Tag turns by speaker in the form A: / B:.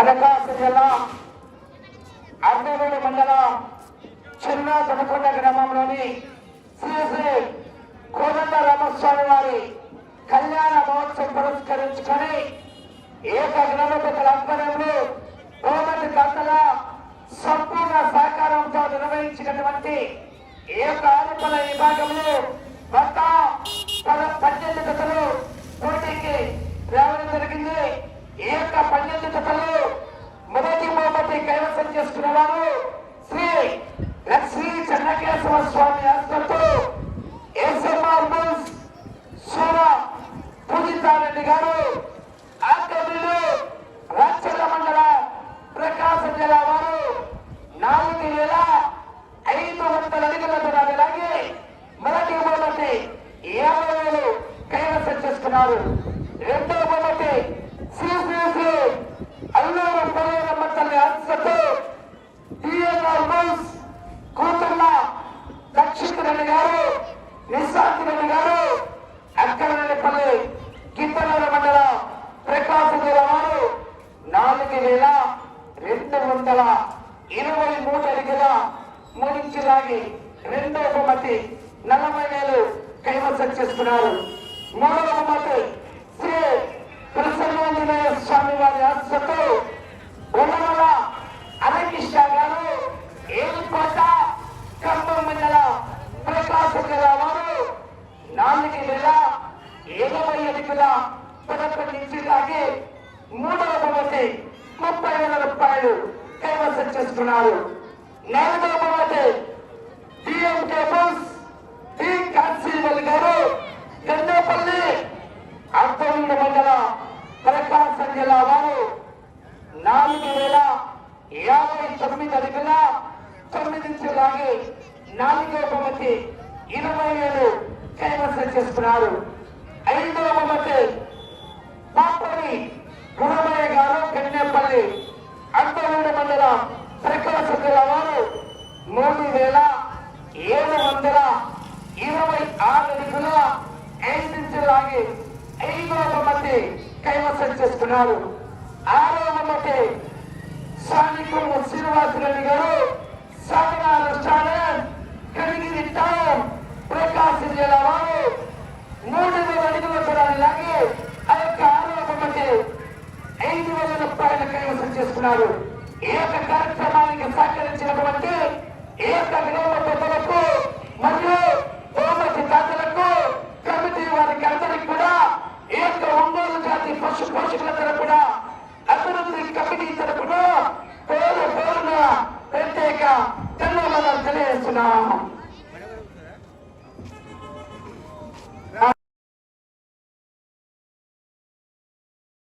A: ప్రకాశం జిల్లా అర్ధవేడి మండలం చిన్న దొనకొండ గ్రామంలోని శ్రీ శ్రీ కోదండ రామస్వామి వారి కళ్యాణ మహోత్సవం పురస్కరించుకొని ఏక గ్రామ పెద్దల ఆధ్వర్యంలో కైవసం చేసుకున్న వారు శ్రీ లక్ష్మీ చెన్నకేశవ స్వామి ఆశ్రతో పూజితారెడ్డి గారు ఆంధ్రప్రదేశ్ రాచర్ల మండల ప్రకాశం జిల్లా వారు నాలుగు వేల ఐదు వందల అడుగుల దూరాన్ని లాగి మొదటి బహుమతి యాభై వేలు కైవసం చేసుకున్నారు. రెండో బహుమతి శ్రీ శ్రీ శ్రీ అల్లూరు నిశాంతి గారు అక్కడపల్లి గిద్దనూరు మండలం ప్రకాశం జిల్లా నాలుగు వేల రెండు వందల ఇరవై మూడు అడిగిన మూడించి లాగి రెండో బహుమతి నలభై వేలు కైవసం చేసుకున్నారు. మూడవ బహుమతి శ్రీ ప్రసన్నాంజనేయ స్వామి వారి ఆశతో ఉన్నమల అలకృష్ణ గారు ఏలుకోట ఖమ్మం మండల ప్రకాశం జిల్లా వారు నాలుగు వేల ఇరవై అడుగుల పదకొండు ఇంచు లాగి మూడవ బహుమతి ముప్పై వేల రూపాయలు కైవసం చేసుకున్నారు. నాలుగవ బహుమతి డిఎంకే బస్ డి కాన్సీవల్ గారు గండేపల్లి అర్థవీడు మండల ప్రకాశం జిల్లా వారు నాలుగు వేల యాభై తొమ్మిది అడుగుల తొమ్మిది ఇంచులు లాగి నాలుగో బహుమతి ఇరవై వేలు కైవసం చేసుకున్నారు. ఐదవ బహుమతి పాపని గురమయ్య గారు కన్నేపల్లి అంతవీడు మండలం ప్రకాశం జిల్లా వారు మూడు వేల ఏడు వందల ఇరవై ఆరు నిధుల ఐదించలాగి ఐదవ మంది కైవసం చేసుకున్నారు. ఆరవ స్వామి సానికులు శ్రీనివాసరెడ్డి గారు సాగరా రెస్టారెంట్ కడిగిరి టౌన్ ప్రకాశం జిల్లా వారు మూడు వేల అడుగుల దూరాన్ని లాగి ఆ యొక్క ఆరవ బహుమతి ఐదు వేల రూపాయల కైవసం చేసుకున్నారు ఈ యొక్క కార్యక్రమానికి సహకరించినటువంటి